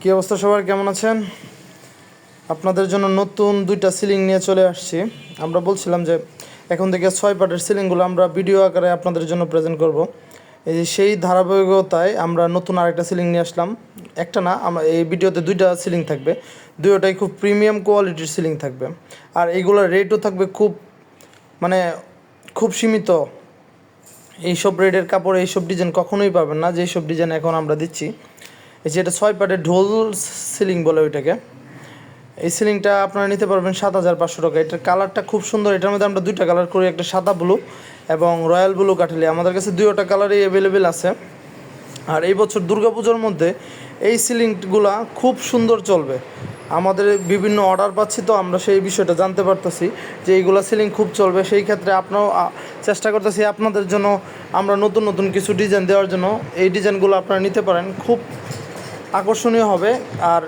কী অবস্থা সবার? কেমন আছেন? আপনাদের জন্য নতুন দুইটা সিলিং নিয়ে চলে আসছি। আমরা বলছিলাম যে এখন থেকে ছয় পার্টের সিলিংগুলো আমরা ভিডিও আকারে আপনাদের জন্য প্রেজেন্ট করব। এই সেই ধারাবাহিকতায় আমরা নতুন আরেকটা সিলিং নিয়ে আসলাম। একটা না, আমরা এই ভিডিওতে দুইটা সিলিং থাকবে। দুইটাই খুব প্রিমিয়াম কোয়ালিটির সিলিং থাকবে। আর এইগুলোর রেটও থাকবে খুব মানে খুব সীমিত। এইসব রেডের কাপড় এইসব ডিজাইন কখনোই পাবেন না। যেসব ডিজাইন এখন আমরা দিচ্ছি এই যে এটা ছয় পাটের ঢোল সিলিং বলে ওইটাকে। এই সিলিংটা আপনারা নিতে পারবেন সাত হাজার পাঁচশো টাকা। এটার কালারটা খুব সুন্দর। এটার মধ্যে আমরা দুইটা কালার করি, একটা সাদা ব্লু এবং রয়্যাল ব্লু কাঠালি। আমাদের কাছে দুইটা কালারই অ্যাভেলেবেল আছে। আর এই বছর দুর্গাপুজোর মধ্যে এই সিলিংগুলা খুব সুন্দর চলবে। আমাদের বিভিন্ন অর্ডার পাচ্ছি তো আমরা সেই বিষয়টা জানতে পারতেছি যে এইগুলা সিলিং খুব চলবে। সেই ক্ষেত্রে আপনারাও চেষ্টা করতেছি আপনাদের জন্য আমরা নতুন নতুন কিছু ডিজাইন দেওয়ার জন্য। এই ডিজাইনগুলো আপনারা নিতে পারেন। খুব আকর্ষণীয় হবে আর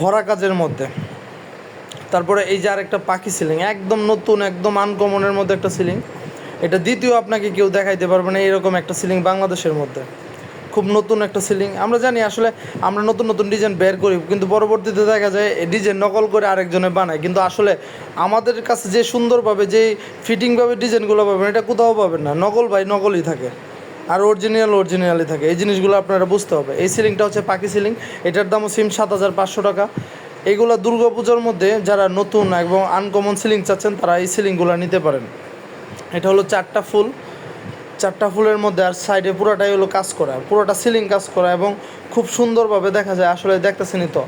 ভরা কাজের মধ্যে। তারপরে এই যে আরেকটা পাখি সিলিং একদম নতুন, একদম আনকমনের মধ্যে একটা সিলিং এটা দ্বিতীয় আপনাকে কেউ দেখাইতে পারবে না, এরকম একটা সিলিং বাংলাদেশের মধ্যে। খুব নতুন একটা সিলিং আমরা জানি আসলে আমরা নতুন নতুন ডিজাইন বের করি, কিন্তু পরবর্তীতে দেখা যায় ডিজাইন নকল করে আরেকজনে বানায়। কিন্তু আসলে আমাদের কাছে যে সুন্দরভাবে যে ফিটিংভাবে ডিজাইনগুলো পাবেন, এটা কোথাও পাবেন না। নকল ভাই নকলই থাকে। আর অরিজিনাল অরিজিনালই থাকে। এই জিনিসগুলো আপনারা বুঝতে হবে। এই সিলিংটা হচ্ছে পাখি সিলিং এটার দামও সিম সাত হাজার পাঁচশো টাকা। এইগুলো দুর্গাপূজার মধ্যে যারা নতুন এবং আনকমন সিলিং চাচ্ছেন, তারা এই সিলিংগুলো নিতে পারেন। এটা হলো চারটা ফুল। চারটা ফুলের মধ্যে আর সাইডে পুরোটাই হলো কাজ করা। পুরোটা সিলিং কাজ করা এবং খুব সুন্দরভাবে দেখা যায়। আসলে দেখতেছেনই তো।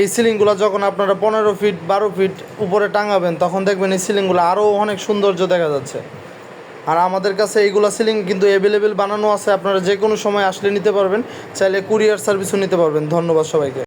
এই সিলিংগুলো যখন আপনারা পনেরো ফিট বারো ফিট উপরে টাঙাবেন, তখন দেখবেন এই সিলিংগুলো আরও অনেক সৌন্দর্য দেখা যাচ্ছে। আর আমাদের কাছে এইগুলো সিলিং কিন্তু অ্যাভেলেবেল বানানো আছে। আপনারা যে কোনো সময় আসলে নিতে পারবেন। চাইলে কুরিয়ার সার্ভিসও নিতে পারবেন। ধন্যবাদ সবাইকে।